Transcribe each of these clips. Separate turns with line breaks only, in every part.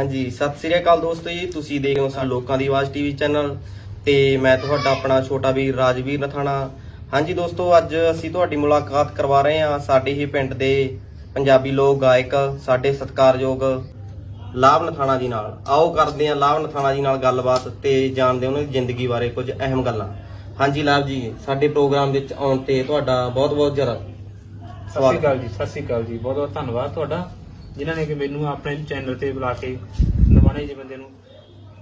ਹਾਂਜੀ, ਸਤਿ ਸ੍ਰੀ ਅਕਾਲ ਦੋਸਤੋ ਜੀ। ਤੁਸੀਂ ਦੇਖ ਰਹੇ ਹੋ ਸਾ ਲੋਕਾਂ ਦੀ ਆਵਾਜ਼ ਟੀਵੀ ਚੈਨਲ ਤੇ ਮੈਂ ਤੁਹਾਡਾ ਆਪਣਾ ਛੋਟਾ ਵੀਰ ਰਾਜਵੀਰ ਨਥਾਣਾ। ਹਾਂਜੀ ਦੋਸਤੋ, ਅੱਜ ਅਸੀਂ ਤੁਹਾਡੀ ਮੁਲਾਕਾਤ ਕਰਵਾ ਰਹੇ ਹਾਂ ਸਾਡੇ ਹੀ ਪਿੰਡ ਦੇ ਪੰਜਾਬੀ ਲੋਕ ਗਾਇਕ, ਸਾਡੇ ਸਤਿਕਾਰਯੋਗ ਲਾਭ ਨਥਾਣਾ ਜੀ ਨਾਲ। ਆਓ ਕਰਦੇ ਹਾਂ ਲਾਭ ਨਥਾਣਾ ਜੀ ਨਾਲ ਗੱਲਬਾਤ ਤੇ ਜਾਣਦੇ ਉਹਨਾਂ ਦੀ ਜ਼ਿੰਦਗੀ ਬਾਰੇ ਕੁਝ ਅਹਿਮ ਗੱਲਾਂ। ਹਾਂਜੀ ਲਾਭ ਜੀ, ਸਾਡੇ ਪ੍ਰੋਗਰਾਮ ਵਿੱਚ ਆਉਣ ਤੇ ਤੁਹਾਡਾ ਬਹੁਤ ਬਹੁਤ ਜ਼ਰਾ
ਸਤਿ ਸ਼੍ਰੀ ਅਕਾਲ ਜੀ, ਸਤਿ ਸ਼੍ਰੀ ਅਕਾਲ ਜੀ। ਬਹੁਤ ਬਹੁਤ ਧੰਨਵਾਦ ਤੁਹਾਡਾ। ਜਿਨ੍ਹਾਂ ਨੇ ਕਿ ਮੈਨੂੰ ਆਪਣੇ ਚੈਨਲ ਤੇ ਬੁਲਾ ਕੇ ਨਵਾਣੇ ਜਿਹੇ ਬੰਦੇ ਨੂੰ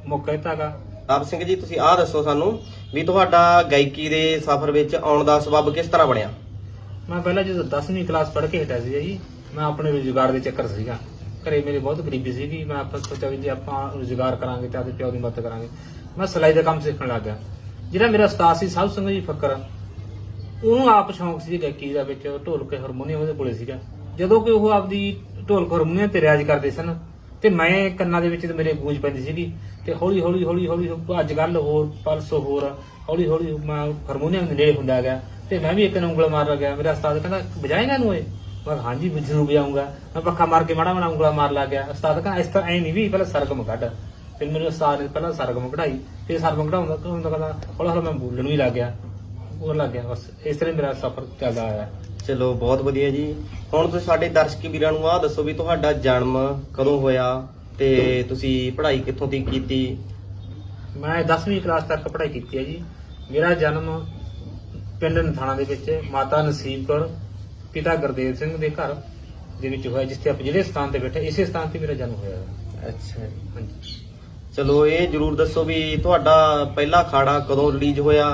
ਮੌਕਾ ਦਿੱਤਾਗਾ
ਲਾਭ ਸਿੰਘ ਜੀ ਤੁਸੀਂ ਆਹ ਦੱਸੋ ਸਾਨੂੰ ਵੀ ਤੁਹਾਡਾ ਗਾਇਕੀ ਦੇ ਸਫ਼ਰ ਵਿੱਚ ਆਉਣ ਦਾ ਸਬਬ ਕਿਸ ਤਰ੍ਹਾਂ ਬਣਿਆ?
ਮੈਂ ਪਹਿਲਾਂ ਜਦੋਂ 10ਵੀਂ ਕਲਾਸ ਪੜ੍ਹ ਕੇ ਹਟਿਆ ਸੀ ਜੀ ਮੈਂ ਆਪਣੇ ਰੁਜ਼ਗਾਰ ਦੇ ਚੱਕਰ ਸੀਗਾ। ਘਰੇ ਮੇਰੇ ਬਹੁਤ ਗਰੀਬੀ ਸੀਗੀ ਮੈਂ ਆਪਾਂ ਸੋਚਿਆ ਵੀ ਜੇ ਆਪਾਂ ਰੁਜ਼ਗਾਰ ਕਰਾਂਗੇ ਤਾਂ ਆਪਦੇ ਪਿਓ ਦੀ ਮਦਦ ਕਰਾਂਗੇ। ਮੈਂ ਸਿਲਾਈ ਦਾ ਕੰਮ ਸਿੱਖਣ ਲੱਗ ਗਿਆ। ਜਿਹੜਾ ਮੇਰਾ ਉਸਤਾਦ ਸੀ ਸਾਧ ਸਿੰਘ ਜੀ ਫੱਕਰ ਉਹਨੂੰ ਆਪ ਸ਼ੌਂਕ ਸੀ ਗਾਇਕੀ ਦਾ ਵਿੱਚ ਢੋਲਕ ਤੇ ਹਾਰਮੋਨੀਅਮ ਉਹਦੇ ਕੋਲੇ ਸੀਗਾ। ਜਦੋਂ ਕਿ ਉਹ ਆਪਦੀ ਢੋਲ ਹਾਰਮੋਨੀਅਮ ਤੇ ਰਿਆਜ਼ ਕਰਦੇ ਸਨ। ਤੇ ਮੈਂ ਕੰਨਾਂ ਦੇ ਵਿੱਚ ਤੇ ਮੇਰੇ ਗੂੰਜ ਪੈਂਦੀ ਸੀਗੀ। ਤੇ ਹੌਲੀ ਹੌਲੀ ਹੌਲੀ ਹੌਲੀ ਅੱਜ ਕੱਲ ਹੋਰ ਪਰਸੋਂ ਹੋਰ, ਹੌਲੀ ਹੌਲੀ ਮੈਂ ਹਾਰਮੋਨੀਅਮ ਦੇ ਨੇੜੇ ਹੁੰਦਾ ਗਿਆ। ਤੇ ਮੈਂ ਵੀ ਇੱਕ ਨੂੰ ਉਂਗਲ ਮਾਰ ਗਿਆ। ਮੇਰਾ ਉਸਤਾਦ ਕਹਿੰਦਾ ਵਜਾਏਗਾ ਨੂੰ ਇਹ? ਮੈਂ ਕਿਹਾ, ਹਾਂਜੀ ਵੀ ਜ਼ਰੂਰ ਵਜਾਊਂਗਾ। ਮੈਂ ਪੱਖਾ ਮਾਰ ਕੇ ਮਾੜਾ ਮਾੜਾ ਉਂਗਲਾ ਮਾਰ ਲੱਗ ਗਿਆ। ਉਸਤਾਦ ਕਹਿੰਦਾ, ਇਸ ਤਰ੍ਹਾਂ ਐ ਨਹੀਂ ਵੀ ਪਹਿਲਾਂ ਸਰਗਮ ਕੱਢ। ਫਿਰ ਮੇਰੇ ਉਸਤਾਦ ਨੇ ਪਹਿਲਾਂ ਸਰਗਮ ਕਢਾਈ। ਫਿਰ ਸਰਗਮ ਕਢਾਉਂਦਾ ਕਢਾਉਂਦਾ ਕਹਿੰਦਾ, ਹੌਲੀ ਹੌਲੀ ਮੈਂ ਬੋਲਣ ਵੀ ਲੱਗ ਗਿਆ। ਉਹ ਲੱਗ ਗਿਆ। ਬਸ ਇਸ ਤਰ੍ਹਾਂ ਹੀ ਮੇਰਾ ਸਫ਼ਰ ਚੱਲਦਾ ਆਇਆ।
ਚਲੋ ਬਹੁਤ ਵਧੀਆ ਜੀ। ਹੁਣ ਤੁਸੀਂ ਸਾਡੇ ਦਰਸ਼ਕ ਵੀਰਾਂ ਨੂੰ ਆਹ ਦੱਸੋ ਵੀ ਤੁਹਾਡਾ ਜਨਮ ਕਦੋਂ ਹੋਇਆ ਤੇ ਤੁਸੀਂ ਪੜ੍ਹਾਈ ਕਿੱਥੋਂ ਤੱਕ ਕੀਤੀ?
ਮੈਂ 10ਵੀਂ ਕਲਾਸ ਤੱਕ ਪੜ੍ਹਾਈ ਕੀਤੀ ਹੈ ਜੀ। ਮੇਰਾ ਜਨਮ ਪਿੰਡ ਨਥਾਣਾ ਦੇ ਵਿੱਚ ਮਾਤਾ ਨਸੀਬ ਕੌਰ ਪਿਤਾ ਗੁਰਦੇਵ ਸਿੰਘ ਦੇ ਘਰ ਦੇ ਵਿੱਚ ਹੋਇਆ ਜਿੱਥੇ ਆਪਾਂ ਜਿਹੜੇ ਸਥਾਨ ਤੇ ਬੈਠੇ ਇਸੇ ਸਥਾਨ ਤੇ ਮੇਰਾ ਜਨਮ ਹੋਇਆ ਹੈ।
ਅੱਛਾ
ਹਾਂਜੀ।
ਚਲੋ ਇਹ ਜਰੂਰ ਦੱਸੋ ਵੀ ਤੁਹਾਡਾ ਪਹਿਲਾ ਖਾੜਾ ਕਦੋਂ ਰਿਲੀਜ਼ ਹੋਇਆ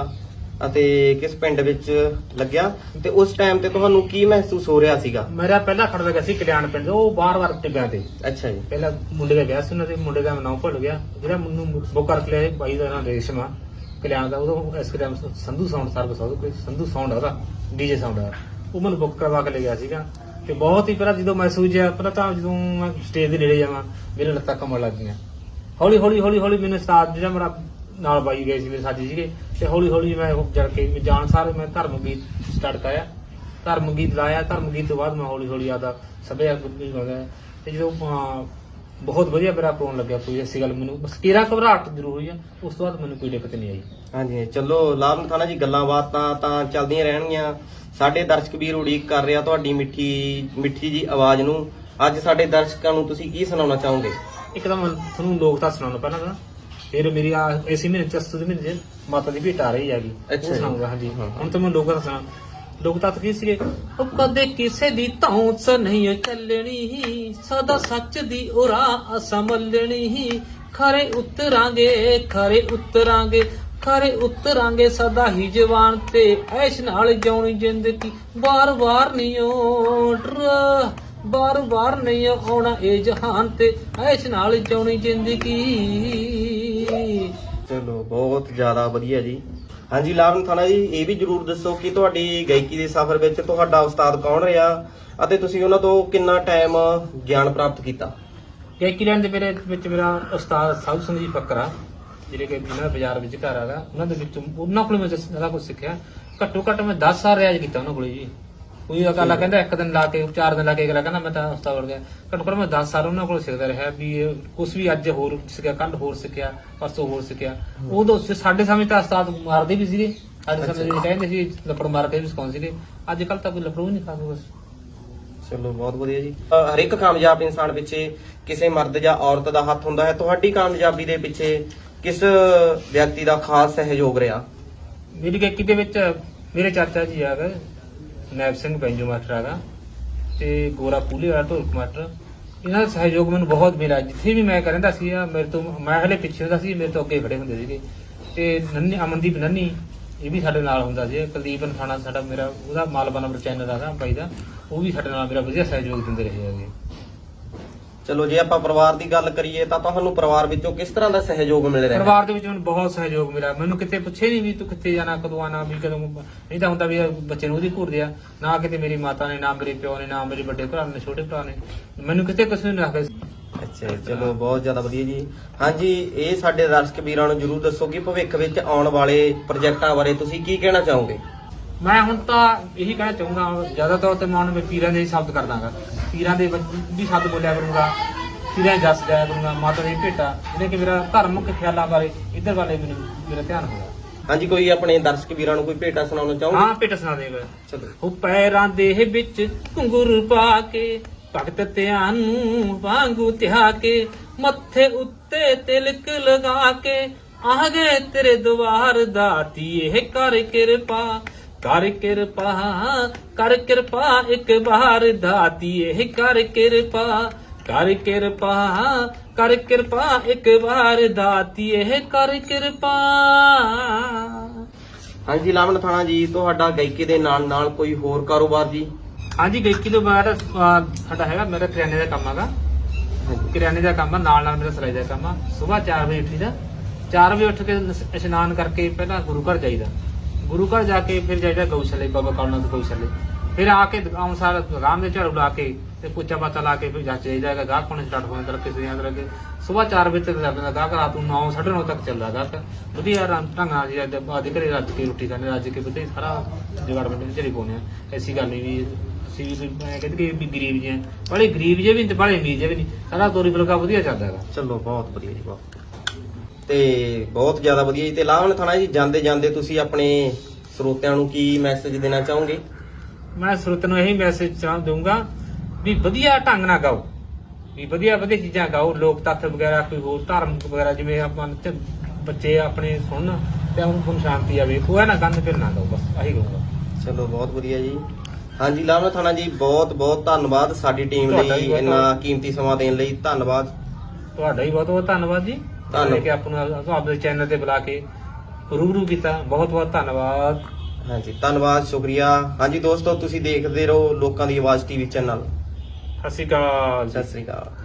ਅਤੇ ਕਿਸ ਪਿੰਡ ਵਿੱਚ ਲੱਗਿਆ ਤੇ ਉਸ ਟਾਈਮ ਤੇ ਤੁਹਾਨੂੰ ਕੀ ਮਹਿਸੂਸ ਹੋ ਰਿਹਾ ਸੀਗਾ?
ਮੇਰਾ ਪਹਿਲਾ ਖੜਦਾ ਗਿਆ ਸੀ ਕਲਿਆਣ ਪਿੰਡ ਉਹ ਬਾਰ-ਬਾਰ ਟਿੱਬਿਆਂ ਤੇ
ਅੱਛਾ ਜੀ।
ਪਹਿਲਾਂ ਮੁੰਡੇ ਦਾ ਵਿਆਹ ਸੀ ਉਹਨਾਂ ਦੇ ਮੁੰਡੇ ਦਾ ਨਾਮ ਭੁੱਲ ਗਿਆ। ਜਿਹੜਾ ਮੈਨੂੰ ਬੁੱਕ ਕਰ ਲਿਆ ਬਾਈ ਦਾ ਨਾਮ ਰੇਸ਼ਮਾ ਕਲਿਆਣ ਦਾ ਉਦੋਂ ਇਸ ਟਾਈਮ ਸੰਧੂ ਸਾਊਂਡ ਸਰਵਿਸ ਉਹਦਾ ਕੋਈ ਸੰਧੂ ਸਾਊਂਡ ਉਹਦਾ ਡੀਜੇ ਸਾਊਂਡ ਆ। ਉਹ ਮੈਨੂੰ ਬੁੱਕ ਕਰਵਾ ਕੇ ਲੈ ਗਿਆ ਸੀਗਾ। ਤੇ ਬਹੁਤ ਹੀ ਪਹਿਲਾਂ ਜਦੋਂ ਮਹਿਸੂਸ ਜਿਹਾ ਪਹਿਲਾਂ ਤਾਂ ਜਦੋਂ ਮੈਂ ਸਟੇਜ ਦੇ ਨੇੜੇ ਜਾਵਾਂ ਮੇਰੇ ਲੱਤਾਂ ਕੰਮਣ ਲੱਗ ਗਈਆਂ। ਹੌਲੀ ਹੌਲੀ ਹੌਲੀ ਹੌਲੀ ਮੈਨੂੰ ਉਸਤਾਦ ਜਿਹੜਾ ਮੇਰਾ ਨਾਲ ਬਾਈ ਗਏ ਸੀ ਮੇਰੇ ਸਾਥੀ ਸੀਗੇ। ਤੇ ਹੌਲੀ ਹੌਲੀ ਮੈਂ ਉਹ ਜੜ ਕੇ ਮੈਂ ਜਾਣ ਸਾਰੇ ਮੈਂ ਧਰਮ ਗੀਤ ਸਟਾਰਟ ਕਰਿਆ ਧਰਮ ਗੀਤ ਲਾਇਆ ਧਰਮ ਗੀਤ ਤੋਂ ਬਾਅਦ ਮੈਂ ਹੌਲੀ ਹੌਲੀ ਆਦਾ ਸਭਿਆ ਗੁੱਡੀ ਹੋ ਗਿਆ ਤੇ ਜਦੋਂ ਬਹੁਤ ਵਧੀਆ ਮੇਰਾ ਪਾਉਣ ਲੱਗਿਆ ਕੋਈ ਐਸੀ ਗੱਲ ਮੈਨੂੰ ਬਸ ਕੀਰਾ ਘਬਰਾਹਟ ਜ਼ਰੂਰ ਹੋਈ ਆ ਉਸ ਤੋਂ ਬਾਅਦ ਮੈਨੂੰ ਕੋਈ ਦਿੱਕਤ ਨਹੀਂ ਆਈ।
ਹਾਂਜੀ ਚਲੋ ਲਾਭ ਨਥਾਣਾ ਜੀ ਗੱਲਾਂ ਬਾਤਾਂ ਤਾਂ ਚੱਲਦੀਆਂ ਰਹਿਣਗੀਆਂ। ਸਾਡੇ ਦਰਸ਼ਕ ਵੀਰ ਉਡੀਕ ਕਰ ਰਿਹਾ ਤੁਹਾਡੀ ਮਿੱਠੀ ਮਿੱਠੀ ਜੀ ਆਵਾਜ਼ ਨੂੰ। ਅੱਜ ਸਾਡੇ ਦਰਸ਼ਕਾਂ ਨੂੰ ਤੁਸੀਂ ਕੀ ਸੁਣਾਉਣਾ ਚਾਹੋਗੇ?
ਇੱਕ ਤਾਂ ਮੈਂ ਤੁਹਾਨੂੰ ਲੋਕ ਤਾਂ ਸੁਣਾਉਣਾ ਪਹਿਲਾਂ ਤਾਂ ਫਿਰ ਮੇਰੀ ਆ ਇਸੇ ਮਹੀਨੇ ਚਸਤ ਦੇ ਮਹੀਨੇ 'ਚ ਮਾਤਾ ਦੀ ਭੇਟ ਆ ਰਹੀ ਹੈਗੀ।
ਅੱਛਾ ਜੀ।
ਸੁਣਾਉਂਗਾ ਹਾਂਜੀ
ਹਾਂ।
ਹੁਣ ਤਾਂ ਮੈਂ ਲੋਕ ਤਾਂ ਸੁਣਾ ਲੋਕ ਤਾਂ ਕੀ ਸੀਗੇ? ਉਹ ਕਦੇ ਕਿਸੇ ਦੀ ਧੌਂਸ ਨਹੀਂ ਚੱਲਣੀ ਸਦਾ ਸੱਚ ਦੀ ਉਰਾ ਸਮਲਣੀ ਖਰੇ ਉਤਰਾਂਗੇ ਖਰੇ ਉਤਰਾਂਗੇ ਖਰੇ ਉਤਰਾਂਗੇ ਸਦਾ ਹੀ ਜਵਾਨ ਤੇ ਐਸ਼ ਨਾਲ ਜਿਉਣੀ ਜ਼ਿੰਦਗੀ। ਵਾਰ-ਵਾਰ ਨਹੀਂ ਓਟਰ ਬਾਰ-ਬਾਰ ਨਹੀਂ ਆਉਣਾ ਇਹ ਜਹਾਨ ਤੇ ਐਸ਼ ਨਾਲ ਜਿਉਣੀ ਜ਼ਿੰਦਗੀ।
ਚਲੋ, ਬਹੁਤ ਜ਼ਿਆਦਾ ਵਧੀਆ ਜੀ। ਹਾਂਜੀ ਲਾਭ ਨਥਾਣਾ ਜੀ, ਇਹ ਵੀ ਜਰੂਰ ਦੱਸੋ ਕਿ ਤੁਹਾਡੀ ਗਾਇਕੀ ਦੇ ਸਫ਼ਰ ਵਿੱਚ ਤੁਹਾਡਾ ਉਸਤਾਦ ਕੌਣ ਰਿਹਾ ਅਤੇ ਤੁਸੀਂ ਉਹਨਾਂ ਤੋਂ ਕਿੰਨਾ ਟਾਈਮ ਗਿਆਨ ਪ੍ਰਾਪਤ ਕੀਤਾ?
ਗਾਇਕੀ ਲੈਣ ਦੇ ਮੇਰੇ ਵਿੱਚ ਮੇਰਾ ਉਸਤਾਦ ਸਾਧੂ ਸਿੰਘ ਜੀ ਫੱਕਰਾ ਜਿਹੜੇ ਕਿ ਬਿਨਾਂ ਬਾਜ਼ਾਰ ਵਿੱਚ ਘਰ ਆਗਾ ਉਹਨਾਂ ਦੇ ਵਿੱਚ ਉਹਨਾਂ ਕੋਲ ਮੈਂ ਸਾਰਾ ਕੁਝ ਸਿੱਖਿਆ। ਘੱਟੋ ਘੱਟ ਮੈਂ 10 ਸਾਲ ਰਿਆਜ਼ ਕੀਤਾ ਉਹਨਾਂ ਕੋਲ ਜੀ। ਕੋਈ ਅਕਾਲਾ ਕਹਿੰਦਾ ਇੱਕ ਦਿਨ ਲਾ ਕੇ ਚਾਰ ਦਿਨ ਲਾ ਕੇ ਅਗਲਾ ਕਹਿੰਦਾ ਮੈਂ ਤਾਂ ਉਸਤਾਦ ਬਣ ਗਿਆ। ਘੱਟੋ ਘੱਟ ਮੈਂ 10 ਸਾਲ ਉਹਨਾਂ ਕੋਲ ਸਿੱਖਦਾ ਰਿਹਾ ਵੀ ਕੁਝ ਵੀ ਅੱਜ ਹੋਰ ਸਿੱਖਿਆ ਕੱਲ ਹੋਰ ਸਿੱਖਿਆ ਪਰਸੋਂ ਹੋਰ ਸਿੱਖਿਆ। ਉਦੋਂ ਸਾਡੇ ਸਮੇਂ ਤਾਂ ਉਸਤਾਦ ਮਾਰਦੇ ਵੀ ਸੀਗੇ। ਸਾਡੇ ਸਮੇਂ ਦੇ ਕਹਿੰਦੇ ਸੀ ਲੱਪੜ ਮਾਰ ਕੇ ਵੀ ਸਿਖਾਉਂਦੇ ਸੀਗੇ। ਅੱਜ ਕੱਲ ਤਾਂ ਕੋਈ ਲੱਪੜੂ ਨਹੀਂ ਖਾਂਦਾ ਬਸ।
ਚਲੋ ਬਹੁਤ ਵਧੀਆ ਜੀ। ਹਰ ਇੱਕ ਕਾਮਯਾਬ ਇਨਸਾਨ ਪਿੱਛੇ ਕਿਸੇ ਮਰਦ ਜਾਂ ਔਰਤ ਦਾ ਹੱਥ ਹੁੰਦਾ ਹੈ। ਤੁਹਾਡੀ ਕਾਮਯਾਬੀ ਦੇ ਪਿੱਛੇ ਕਿਸ ਵਿਅਕਤੀ ਦਾ ਖਾਸ ਸਹਿਯੋਗ ਰਿਹਾ?
ਮੇਰੀ ਗਾਇਕੀ ਦੇ ਵਿੱਚ ਮੇਰੇ ਚਾਚਾ ਜੀ ਆ ਗਏ। ਨੈਬ ਸਿੰਘ ਪੈਂਜੋ ਮਾਸਟਰ ਆਗਾ ਤੇ ਗੋਰਾ ਪੂਲੇ ਵਾਲਾ ਢੋਲਕ ਮਾਸਟਰ। ਇਹਨਾਂ ਦਾ ਸਹਿਯੋਗ ਮੈਨੂੰ ਬਹੁਤ ਮਿਲਿਆ। ਜਿੱਥੇ ਵੀ ਮੈਂ ਕਹਿੰਦਾ ਸੀ, ਆ ਮੇਰੇ ਤੋਂ, ਮੈਂ ਹਲੇ ਪਿੱਛੇ ਹੁੰਦਾ ਸੀ, ਮੇਰੇ ਤੋਂ ਅੱਗੇ ਖੜੇ ਹੁੰਦੇ ਸੀਗੇ। ਤੇ ਨੰਨੀ, ਅਮਨਦੀਪ ਨੰਨੀ, ਇਹ ਵੀ ਸਾਡੇ ਨਾਲ ਹੁੰਦਾ ਸੀ। ਕੁਲਦੀਪ ਨਥਾਣਾ ਸਾਡਾ ਮੇਰਾ, ਉਹਦਾ ਮਾਲਵਾ ਨੰਬਰ ਚੈਨਲ ਆਗਾ ਬਾਈ ਦਾ, ਉਹ ਵੀ ਸਾਡੇ ਨਾਲ ਮੇਰਾ ਵਧੀਆ ਸਹਿਯੋਗ ਦਿੰਦੇ ਰਹੇ ਹੈਗੇ।
ਚਲੋ ਜੇ ਆਪਾਂ ਪਰਿਵਾਰ ਦੀ ਗੱਲ ਕਰੀਏ ਤਾਂ ਤੁਹਾਨੂੰ ਪਰਿਵਾਰ ਵਿੱਚੋਂ ਕਿਸ ਤਰ੍ਹਾਂ ਦਾ ਸਹਿਯੋਗ ਮਿਲ ਰਿਹਾ ਹੈ?
ਪਰਿਵਾਰ ਦੇ ਵਿੱਚ ਮੈਨੂੰ ਬਹੁਤ ਸਹਿਯੋਗ ਮਿਲਿਆ। ਮੈਨੂੰ ਕਿਤੇ ਪੁੱਛੇ ਨਹੀਂ ਵੀ ਤੂੰ ਕਿੱਥੇ ਜਾਣਾ ਕਦੋਂ ਆਣਾ ਵੀ ਕਦੋਂ ਨਹੀਂ ਤਾਂ ਹੁੰਦਾ ਵੀ ਇਹ ਬੱਚੇ ਨੂੰ ਉਹਦੀ ਘੂਰਦੇ ਆ ਨਾ ਕਿਤੇ ਮੇਰੀ ਮਾਤਾ ਨੇ ਨਾ ਮੇਰੇ ਪਿਓ ਨੇ ਨਾ ਮੇਰੇ ਵੱਡੇ ਭਰਾ ਨੇ ਛੋਟੇ ਭਰਾ ਨੇ। ਮੈਨੂੰ ਕਿਤੇ ਕਿਸੇ ਨੇ ਆਖਿਆ
ਅੱਛਾ ਜੀ, ਚਲੋ ਬਹੁਤ ਜ਼ਿਆਦਾ ਵਧੀਆ ਜੀ। ਹਾਂਜੀ ਇਹ ਸਾਡੇ ਦਰਸ਼ਕ ਵੀਰਾਂ ਨੂੰ ਜਰੂਰ ਦੱਸੋ ਕਿ ਭਵਿੱਖ ਵਿੱਚ ਆਉਣ ਵਾਲੇ ਪ੍ਰੋਜੈਕਟਾਂ ਬਾਰੇ ਤੁਸੀਂ ਕੀ ਕਹਿਣਾ ਚਾਹੋਗੇ?
ਮੈਂ ਹੁਣ ਤਾਂ ਇਹੀ ਕਹਿਣਾ ਚਾਹੂੰਗਾ ਜ਼ਿਆਦਾ ਤੌਰ ਤੇ ਮੈਂ ਹੁਣ ਪੀਰਾਂ ਦੇ ਹੀ ਸ਼ਬਦ ਕਰ ਦਾਂਗਾ ਪੀਰਾਂ ਦੇ ਵਿੱਚ ਵੀ ਸ਼ਬਦ ਬੋਲਿਆ ਕਰੂੰਗਾ ਸਿਰਾਂ ਜਸ ਜਾਇਆ ਕਰੂੰਗਾ ਮਾਤਾ ਦੀ ਭੇਟਾ ਜਿਹਨੇ ਕਿ ਮੇਰਾ ਧਾਰਮਿਕ ਖਿਆਲਾਂ ਬਾਰੇ ਇੱਧਰ ਵਾਲੇ ਮੈਨੂੰ ਮੇਰਾ ਧਿਆਨ ਹੋਇਆ।
ਹਾਂਜੀ ਕੋਈ ਆਪਣੇ ਦਰਸ਼ਕ ਵੀਰਾਂ ਨੂੰ ਕੋਈ ਭੇਟਾ ਸੁਣਾਉਣਾ ਚਾਹੋਗੇ?
ਹਾਂ ਭੇਟਾ ਸੁਣਾ ਦੇਗਾ।
ਚਲੋ।
ਉਹ ਪੈਰਾਂ ਦੇ ਵਿੱਚ ਘੁੰਗਰੂ ਪਾ ਕੇ ਭਗਤ ਧਿਆਨ ਨੂੰ ਵਾਂਗੂ ਧਿਆ ਕੇ ਮੱਥੇ ਉੱਤੇ ਤਿਲਕ ਲਗਾ ਕੇ ਆ ਗਏ ਤੇਰੇ ਦਵਾਰ ਦਾਤੀਏ ਕਰ ਕਿਰਪਾ। ਕਰ ਕਿਰਪਾ ਕਰ ਕਿਰਪਾ ਇੱਕ ਵਾਰ ਦਾਤੀਏ ਕਰ ਕਿਰਪਾ ਕਰ ਕਿਰਪਾ ਕਰ ਕਿਰਪਾ ਇੱਕ ਵਾਰ ਦਾਤੀਏ ਕਰ ਕਿਰਪਾ।
ਹਾਂਜੀ ਲਾਵਣ ਥਾਣਾ ਜੀ ਤੁਹਾਡਾ ਗਾਇਕੀ ਦੇ ਨਾਲ ਨਾਲ ਕੋਈ ਹੋਰ ਕਾਰੋਬਾਰ ਜੀ?
ਹਾਂਜੀ ਗਾਇਕੀ ਤੋਂ ਬਾਅਦ ਅਹ, ਸਾਡਾ ਹੈਗਾ ਮੇਰਾ ਕਰਿਆਨੇ ਦਾ ਕੰਮ ਹੈਗਾ। ਕਰਿਆਨੇ ਦਾ ਕੰਮ ਆ ਨਾਲ ਨਾਲ ਮੇਰਾ ਸਿਲਾਈ ਦਾ ਕੰਮ ਆ। ਸਵੇਰ 4 ਵਜੇ ਉੱਠੀਦਾ 4 ਵਜੇ ਉੱਠ ਕੇ ਨਸ- ਇਸ਼ਨਾਨ ਕਰਕੇ ਪਹਿਲਾਂ ਗੁਰੂ ਘਰ ਜਾਈਦਾ। ਗੁਰੂ ਘਰ ਜਾ ਕੇ ਫਿਰ ਜਾਈਦਾ ਗਊਸ਼ਾਲੇ, ਬਾਬਾ ਕਾਲਨਾ ਗਊਸ਼ਾਲੇ। ਫਿਰ ਆ ਕੇ ਆਉਣ ਸਾਰ ਆਰਾਮ ਦੇ ਝਾੜੂ ਲਾ ਕੇ ਤੇ ਪੁੱਛਾ ਪਾਤਾ ਲਾ ਕੇ ਫਿਰ ਜਾ ਜਾਈਦਾ ਹੈਗਾ, ਗਾਹਕ ਪਾਉਣੇ ਸਟਾਰਟ ਹੋਣ ਤੱਕ ਕਿਸੇ ਆਂ ਲੱਗੇ ਸਵੇਰ 4 ਵਜੇ ਤੱਕ ਲੱਗਦਾ ਗਾਹਕ ਰਾਤ ਨੂੰ 9 9:30 ਤੱਕ ਚੱਲਦਾ ਗਾਹਕ ਵਧੀਆ ਢੰਗ ਨਾਲ ਜੀ, ਅੱਜ ਆਦੇ ਘਰੇ ਰੱਜ ਕੇ ਰੋਟੀ ਖਾਣੇ ਰੱਜ ਕੇ ਵਧੀਆ ਸਾਰਾ ਡਿਪਾਰਟਮੈਂਟ ਬੰਦੇ ਵਿੱਚ ਪਾਉਣੇ ਆ ਐਸੀ ਗੱਲ ਨਹੀਂ ਵੀ ਅਸੀਂ ਵੀ ਮੈਂ ਕਹਿੰਦੇ ਕਿ ਗਰੀਬ ਜੇ ਬੜੇ ਗਰੀਬ ਜੇ ਵੀ ਤੇ ਬੜੇ ਅਮੀਰ ਜੇ ਵੀ ਨਹੀਂ ਸਾਰਾ ਤੋਰੀ ਫੁਲਕਾ ਵਧੀਆ ਚੱਲਦਾ ਹੈਗਾ।
ਚਲੋ, ਬਹੁਤ ਵਧੀਆ ਜੀ, ਬਹੁਤ। ਤੇ ਬਹੁਤ ਜ਼ਿਆਦਾ ਵਧੀਆ ਜੀ। ਤੇ ਲਾਵਣ ਥਾਣਾ ਜੀ ਜਾਂਦੇ ਜਾਂਦੇ ਤੁਸੀਂ ਆਪਣੇ ਸਰੋਤਿਆਂ ਨੂੰ ਕੀ ਮੈਸੇਜ ਦੇਣਾ ਚਾਹੋਗੇ?
ਮੈਂ ਸਰੋਤ ਨੂੰ ਇਹੀ ਮੈਸੇਜ ਚਾਹ ਦਊਂਗਾ ਵੀ ਵਧੀਆ ਢੰਗ ਨਾਲ ਗਾਓ। ਵੀ ਵਧੀਆ ਵਧੀਆ ਚੀਜ਼ਾਂ ਗਾਓ। ਲੋਕ ਤੱਥ ਵਗੈਰਾ ਕੋਈ ਹੋਰ ਧਾਰਮਿਕ ਵਗੈਰਾ ਜਿਵੇਂ ਆਪਾਂ ਤੇ ਬੱਚੇ ਆਪਣੇ ਸੁਣਨ ਤੇ ਉਹਨਾਂ ਨੂੰ ਸ਼ਾਂਤੀ ਆਵੇ। ਉਹ ਹੈ ਨਾ ਗੰਦ ਫਿਰ ਨਾ ਗਾਓ ਬਸ ਆਹੀ ਕਹੂੰਗਾ।
ਚਲੋ ਬਹੁਤ ਵਧੀਆ ਜੀ। ਹਾਂਜੀ ਲਾਵਣ ਥਾਣਾ ਜੀ ਬਹੁਤ ਬਹੁਤ ਧੰਨਵਾਦ ਸਾਡੀ ਟੀਮ
ਤੁਹਾਡਾ
ਲਈ
ਬਹੁਤ
ਇੰਨਾ ਕੀਮਤੀ ਸਮਾਂ ਦੇਣ ਲਈ। ਧੰਨਵਾਦ।
ਤੁਹਾਡਾ ਵੀ ਬਹੁਤ ਬਹੁਤ ਧੰਨਵਾਦ ਜੀ।
ਧੰਨਵਾਦ।
ਕਿ ਆਪ ਨੂੰ ਆਪਣੇ ਚੈਨਲ ਤੇ ਬੁਲਾ ਕੇ ਰੂਬਰੂ ਕੀਤਾ। ਬਹੁਤ ਬਹੁਤ ਧੰਨਵਾਦ।
ਹਾਂਜੀ ਧੰਨਵਾਦ ਸ਼ੁਕਰੀਆ। ਹਾਂਜੀ ਦੋਸਤੋ ਤੁਸੀਂ ਦੇਖਦੇ ਰਹੋ ਲੋਕਾਂ ਦੀ ਆਵਾਜ਼ ਟੀਵੀ ਚੈਨਲ।
ਸਤਿ ਸ਼੍ਰੀ ਅਕਾਲ।
ਸਤਿ ਸ੍ਰੀ ਅਕਾਲ।